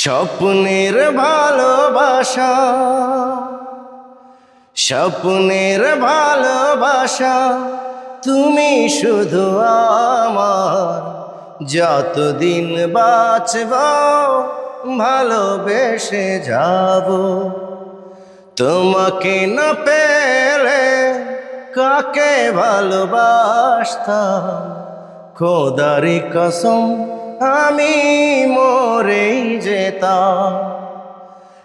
স্বপ্নের ভালোবাসা স্বপ্নের ভালোবাসা, তুমি শুধু আমার। যতদিন বাঁচব, ভালোবেসে যাব। তোমাকে না পেলে কাকে ভালোবাসতাম? খোদারি কসম আমি মরেই যেতাম।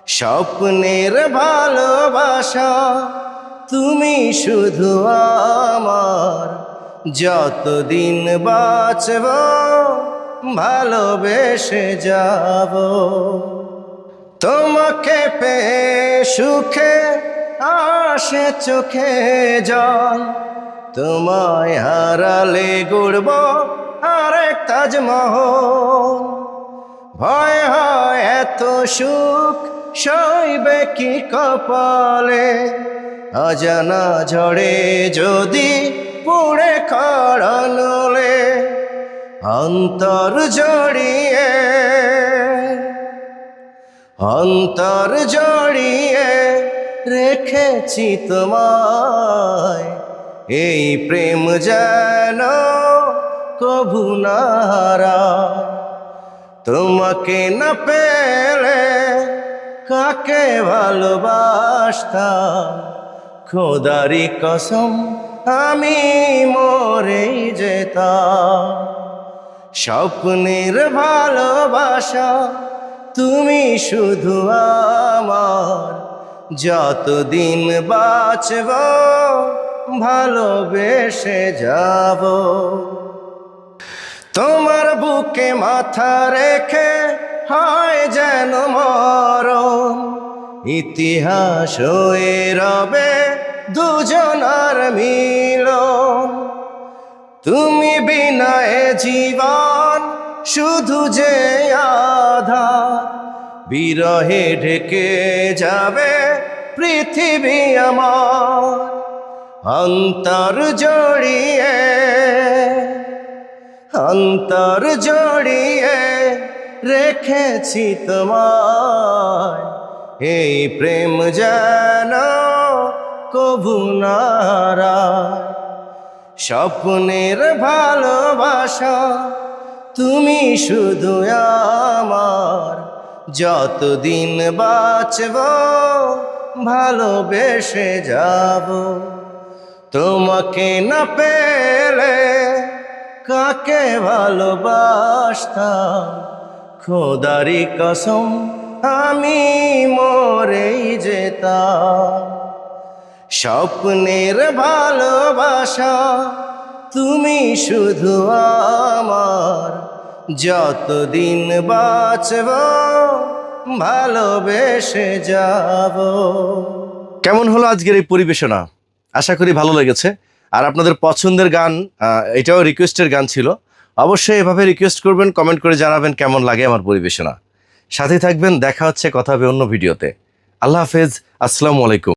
স্বপ্নের ভালোবাসা, তুমি শুধু আমার। যতদিন বাঁচব, ভালোবেসে যাব। তোমাকে পেয়ে সুখে, আসে চোখে জল। তোমায় হারালে গুড়ব আরেক তাজমহল। ভয় হয় এত সুখ, সইবে কি কপালে? অজানা ঝড়ে যদি পুড়ে খড়নলে অন্তর জড়িয়ে অন্তর জড়িয়ে রেখেছি তোমায়। এই প্রেম যেন কভু নারা, তোমাকে না পেলে কাকে ভালোবাসতাম? খোদারি কসম, আমি মরেই যেতাম। স্বপ্নের ভালোবাসা তুমি শুধু আমার। যতদিন বাঁচব, ভালোবেসে যাব। তোমার বুকে মাথা রেখে হয় যেন মরণ। ইতিহাস হয়ে রবে দুজনার মিলন। তুমি বিনয়ে জীবন শুধু যে আধা বিরহে ঢেকে যাবে পৃথিবী আমার। অন্তর জড়িয়ে অন্তর জড়িয়ে রেখেছি তোমায়। এই প্রেম যেন কভু নারায় স্বপ্নের ভালোবাসা তুমি শুধু আমার। যতদিন বাঁচব, ভালোবেসে যাব। তোমাকে না পেলে কাকে ভালোবাসতাম? খোদারি কসম, আমি মরেই যেতাম। স্বপ্নের ভালোবাসা, তুমি শুধু আমার। যতদিন বাঁচব, ভালোবেসে যাব। কেমন হলো আজকের এই পরিবেশনা? আশা করি ভালো লেগেছে। আর আপনাদের পছন্দের গান এটাও রিকোয়েস্টের গান ছিল। অবশ্যই এভাবে রিকোয়েস্ট করবেন কমেন্ট করে জানাবেন কেমন লাগে আমার পরিবেশনা। সাথে থাকবেন, দেখা হচ্ছে, কথা হবে অন্য ভিডিওতে। আল্লাহ হাফেজ, আসসালামু আলাইকুম।